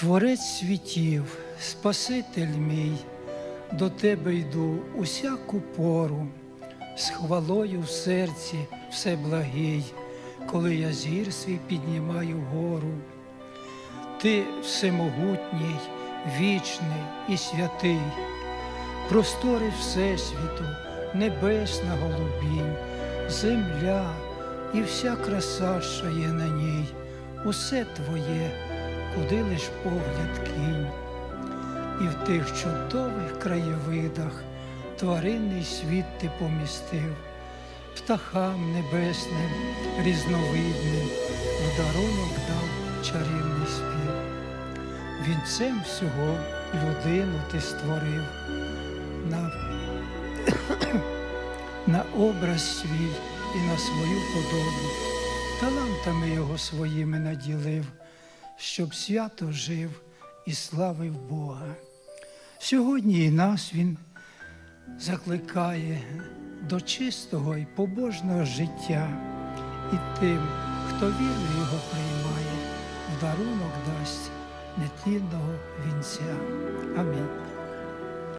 Творець світів, Спаситель мій, до тебе йду усяку пору, з хвалою в серці все благий, коли я зір свій піднімаю гору. Ти всемогутній, вічний і святий, простори Всесвіту, небесна голубінь, земля і вся краса, що є на ній, усе твоє, куди лиш погляд кінь. І в тих чудових краєвидах тваринний світ ти помістив, птахам небесним, різновидним, в дарунок дав чарівний спів. Вінцем всього людину ти створив на, на образ свій і на свою подобу, талантами його своїми наділив, щоб свято жив і славив Бога. Сьогодні і нас Він закликає до чистого і побожного життя, і тим, хто вірно його приймає, в дарунок дасть нетлінного вінця. Амінь.